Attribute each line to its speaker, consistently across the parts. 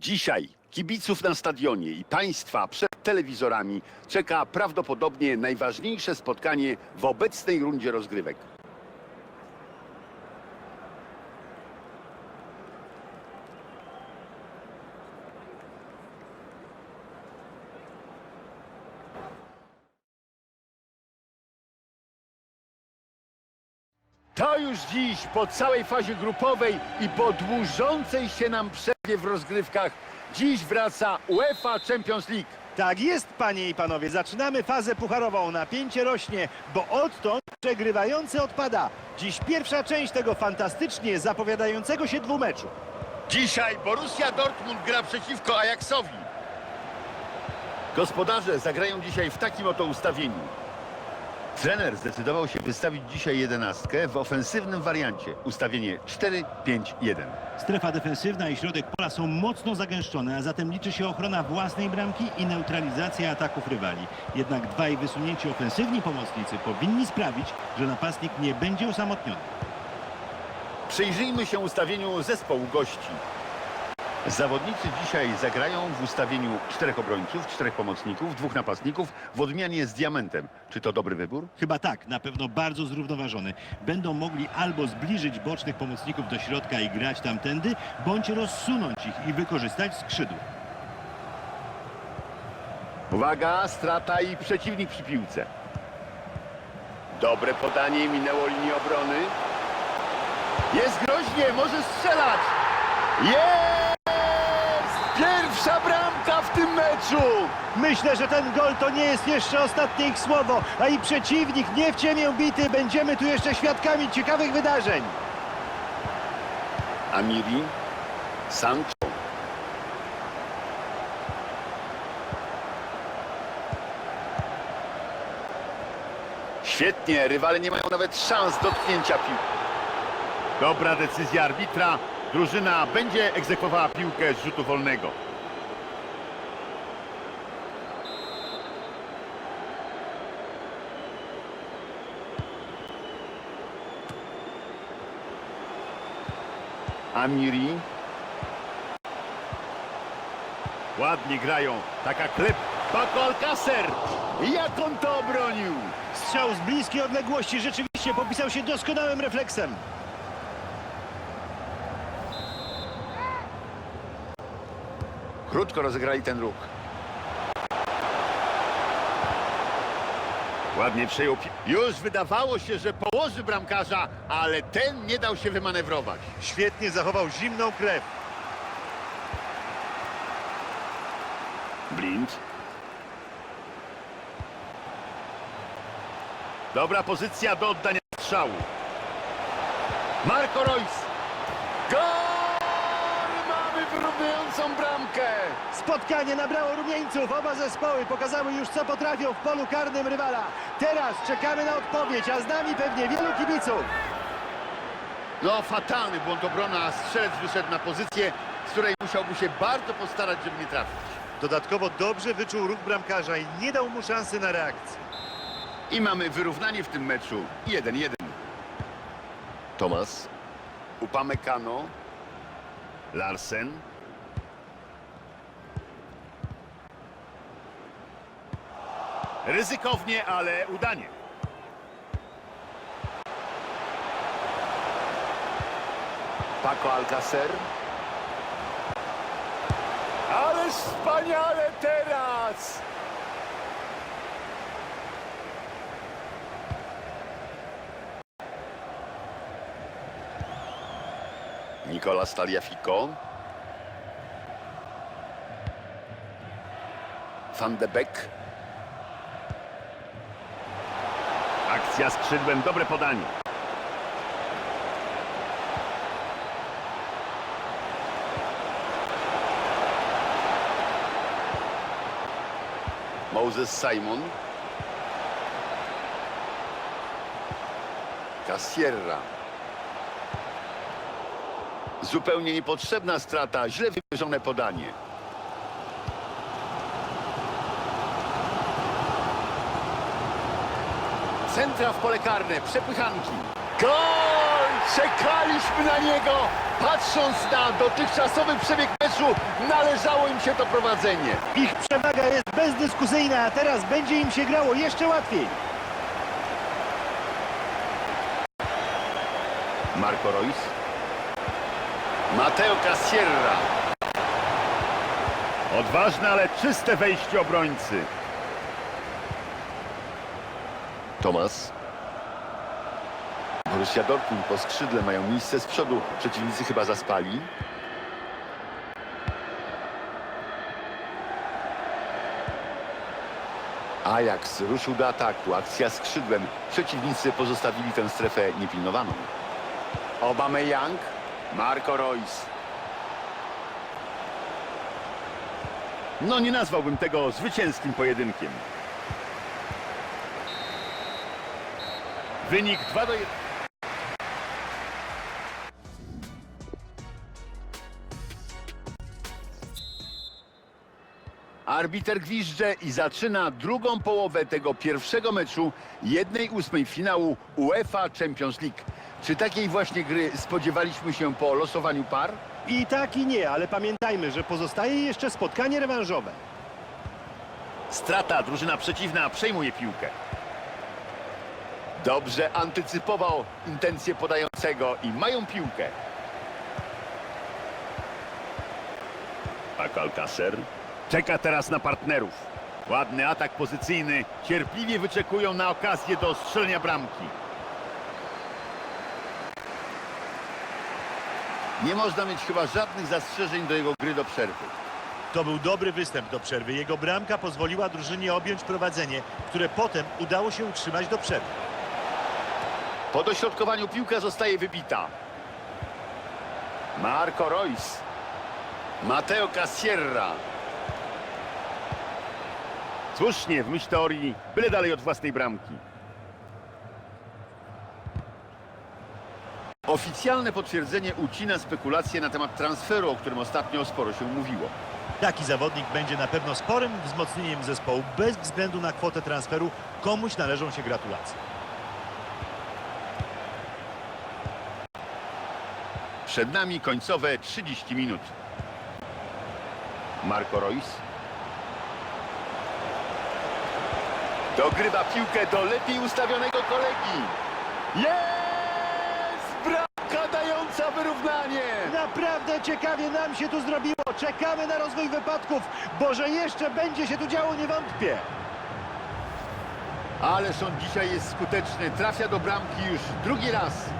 Speaker 1: Dzisiaj kibiców na stadionie i państwa przed telewizorami czeka prawdopodobnie najważniejsze spotkanie w obecnej rundzie rozgrywek. To już dziś po całej fazie grupowej i po dłużącej się nam w rozgrywkach dziś wraca UEFA Champions League.
Speaker 2: Tak jest, panie i panowie. Zaczynamy fazę pucharową. Napięcie rośnie, bo odtąd przegrywający odpada. Dziś pierwsza część tego fantastycznie zapowiadającego się dwumeczu.
Speaker 1: Dzisiaj Borussia Dortmund gra przeciwko Ajaxowi. Gospodarze zagrają dzisiaj w takim oto ustawieniu. Trener zdecydował się wystawić dzisiaj jedenastkę w ofensywnym wariancie. Ustawienie 4-5-1.
Speaker 2: Strefa defensywna i środek pola są mocno zagęszczone, a zatem liczy się ochrona własnej bramki i neutralizacja ataków rywali. Jednak dwaj wysunięci ofensywni pomocnicy powinni sprawić, że napastnik nie będzie osamotniony.
Speaker 1: Przyjrzyjmy się ustawieniu zespołu gości. Zawodnicy dzisiaj zagrają w ustawieniu czterech obrońców, czterech pomocników, dwóch napastników w odmianie z diamentem. Czy to dobry wybór?
Speaker 2: Chyba tak, na pewno bardzo zrównoważony. Będą mogli albo zbliżyć bocznych pomocników do środka i grać tamtędy, bądź rozsunąć ich i wykorzystać skrzydło.
Speaker 1: Uwaga, strata i przeciwnik przy piłce. Dobre podanie, minęło linię obrony. Jest groźnie, może strzelać. Jest! Meczu!
Speaker 2: Myślę, że ten gol to nie jest jeszcze ostatnie ich słowo, a i przeciwnik nie w ciemię bity. Będziemy tu jeszcze świadkami ciekawych wydarzeń.
Speaker 1: Amiri, Sancho. Świetnie, rywale nie mają nawet szans dotknięcia piłki. Dobra decyzja arbitra. Drużyna będzie egzekwowała piłkę z rzutu wolnego. Amiri. Ładnie grają. Taka klep. Paco Alcacer. Jak on to obronił?
Speaker 2: Strzał z bliskiej odległości rzeczywiście popisał się doskonałym refleksem.
Speaker 1: Krótko rozegrali ten ruch. Ładnie przejął pi- Już wydawało się, że położy bramkarza, ale ten nie dał się wymanewrować.
Speaker 2: Świetnie zachował zimną krew.
Speaker 1: Blind. Dobra pozycja do oddania strzału. Marco Reus. Gol! Mamy wyrównującą bramkę.
Speaker 2: Spotkanie nabrało rumieńców. Oba zespoły pokazały już, co potrafią w polu karnym rywala. Teraz czekamy na odpowiedź, a z nami pewnie wielu kibiców.
Speaker 1: No, fatalny błąd obrona, a strzelec wyszedł na pozycję, z której musiałby się bardzo postarać, żeby nie trafić.
Speaker 2: Dodatkowo dobrze wyczuł ruch bramkarza i nie dał mu szansy na reakcję.
Speaker 1: I mamy wyrównanie w tym meczu. 1-1. Tomas. Upamecano. Larsen. Ryzykownie, ale udanie. Paco Alcacer. Ale wspaniale teraz! Nicola Staliafico. Van de Beek. Akcja skrzydłem, dobre podanie. Moses Simon. Casierra. Zupełnie niepotrzebna strata, źle wymierzone podanie. Centra w pole karne, przepychanki. Gol! Czekaliśmy na niego! Patrząc na dotychczasowy przebieg meczu, należało im się to prowadzenie.
Speaker 2: Ich przewaga jest bezdyskusyjna, a teraz będzie im się grało jeszcze łatwiej.
Speaker 1: Marco Reus. Mateo Casierra. Odważne, ale czyste wejście obrońcy. Tomas. Borussia Dortmund po skrzydle mają miejsce z przodu. Przeciwnicy chyba zaspali. Ajax ruszył do ataku. Akcja skrzydłem. Przeciwnicy pozostawili tę strefę niepilnowaną. Aubameyang, Marco Reus. No nie nazwałbym tego zwycięskim pojedynkiem. Wynik 2 do 1. Arbiter gwizdże i zaczyna drugą połowę tego pierwszego meczu jednej ósmej finału UEFA Champions League. Czy takiej właśnie gry spodziewaliśmy się po losowaniu par?
Speaker 2: I tak i nie, ale pamiętajmy, że pozostaje jeszcze spotkanie rewanżowe.
Speaker 1: Strata, drużyna przeciwna przejmuje piłkę. Dobrze antycypował intencje podającego i mają piłkę. Alcacer czeka teraz na partnerów. Ładny atak pozycyjny, cierpliwie wyczekują na okazję do strzelenia bramki. Nie można mieć chyba żadnych zastrzeżeń do jego gry do przerwy.
Speaker 2: To był dobry występ do przerwy. Jego bramka pozwoliła drużynie objąć prowadzenie, które potem udało się utrzymać do przerwy.
Speaker 1: Po dośrodkowaniu piłka zostaje wybita. Marco Reus. Mateo Casierra. Słusznie, w myśl teorii, byle dalej od własnej bramki. Oficjalne potwierdzenie ucina spekulacje na temat transferu, o którym ostatnio sporo się mówiło.
Speaker 2: Taki zawodnik będzie na pewno sporym wzmocnieniem zespołu. Bez względu na kwotę transferu komuś należą się gratulacje.
Speaker 1: Przed nami końcowe 30 minut. Marco Reus. Dogrywa piłkę do lepiej ustawionego kolegi. Jest! Bramka dająca wyrównanie!
Speaker 2: Naprawdę ciekawie nam się tu zrobiło. Czekamy na rozwój wypadków, bo że jeszcze będzie się tu działo, nie wątpię.
Speaker 1: Ależ on dzisiaj jest skuteczny. Trafia do bramki już drugi raz.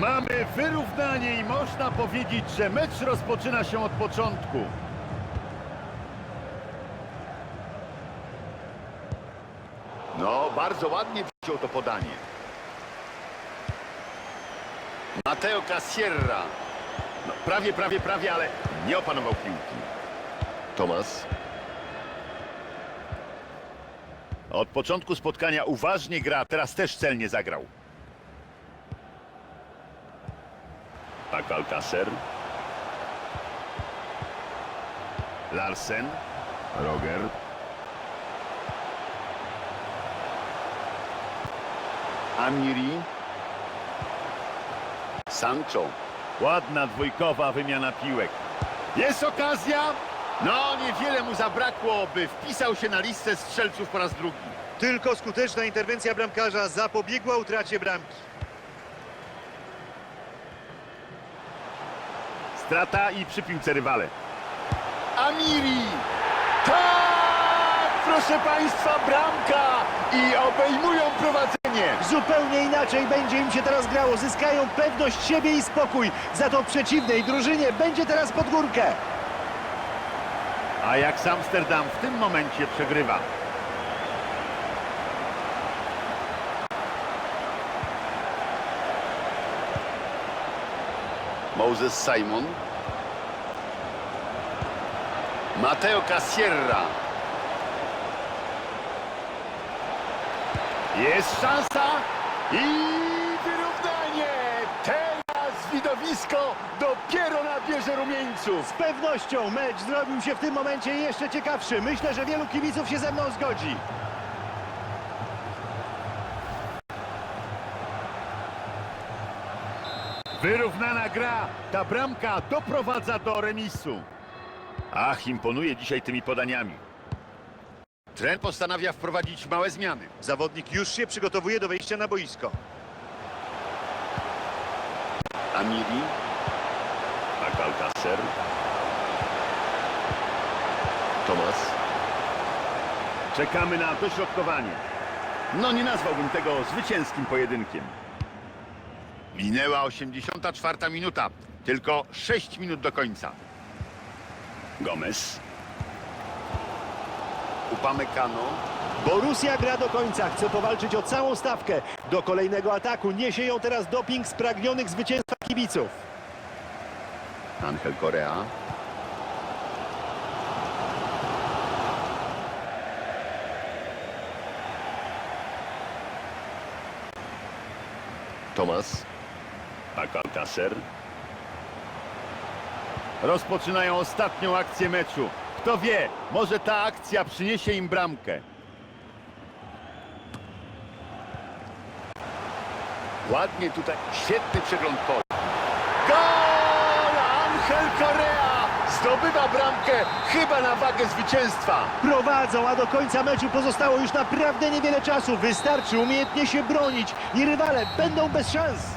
Speaker 1: Mamy wyrównanie i można powiedzieć, że mecz rozpoczyna się od początku. No, bardzo ładnie wziął to podanie. Mateo Casierra. No, prawie, prawie, prawie, ale nie opanował piłki. Tomas. Od początku spotkania uważnie gra, teraz też celnie zagrał. Alcacer. Larsen. Roger. Amiri. Sancho. Ładna dwójkowa wymiana piłek. Jest okazja. No, niewiele mu zabrakło, by wpisał się na listę strzelców po raz drugi.
Speaker 2: Tylko skuteczna interwencja bramkarza zapobiegła utracie bramki.
Speaker 1: Strata i przy piłce rywale. Amiri! Tak! Proszę Państwa, bramka! I obejmują prowadzenie.
Speaker 2: Zupełnie inaczej będzie im się teraz grało. Zyskają pewność siebie i spokój. Za to przeciwnej drużynie będzie teraz pod górkę.
Speaker 1: Ajax Amsterdam w tym momencie przegrywa. Moses Simon. Mateo Casierra. Jest szansa i wyrównanie. Teraz widowisko dopiero nabierze rumieńców.
Speaker 2: Z pewnością mecz zrobił się w tym momencie jeszcze ciekawszy. Myślę, że wielu kibiców się ze mną zgodzi.
Speaker 1: Wyrównana gra. Ta bramka doprowadza do remisu. Ach, imponuje dzisiaj tymi podaniami. Trent postanawia wprowadzić małe zmiany.
Speaker 2: Zawodnik już się przygotowuje do wejścia na boisko.
Speaker 1: Amiri. Alcacer. Tomas. Czekamy na dośrodkowanie. No nie nazwałbym tego zwycięskim pojedynkiem. Minęła 84 minuta. Tylko 6 minut do końca. Gomez. Upamecano.
Speaker 2: Borussia gra do końca, chce powalczyć o całą stawkę. Do kolejnego ataku niesie ją teraz doping spragnionych zwycięstwa kibiców.
Speaker 1: Angel Korea. Tomas. Alcacer. Rozpoczynają ostatnią akcję meczu. Kto wie, może ta akcja przyniesie im bramkę. Ładnie tutaj, świetny przegląd pola. Gol! Angel Korea zdobywa bramkę chyba na wagę zwycięstwa.
Speaker 2: Prowadzą, a do końca meczu pozostało już naprawdę niewiele czasu. Wystarczy umiejętnie się bronić i rywale będą bez szans.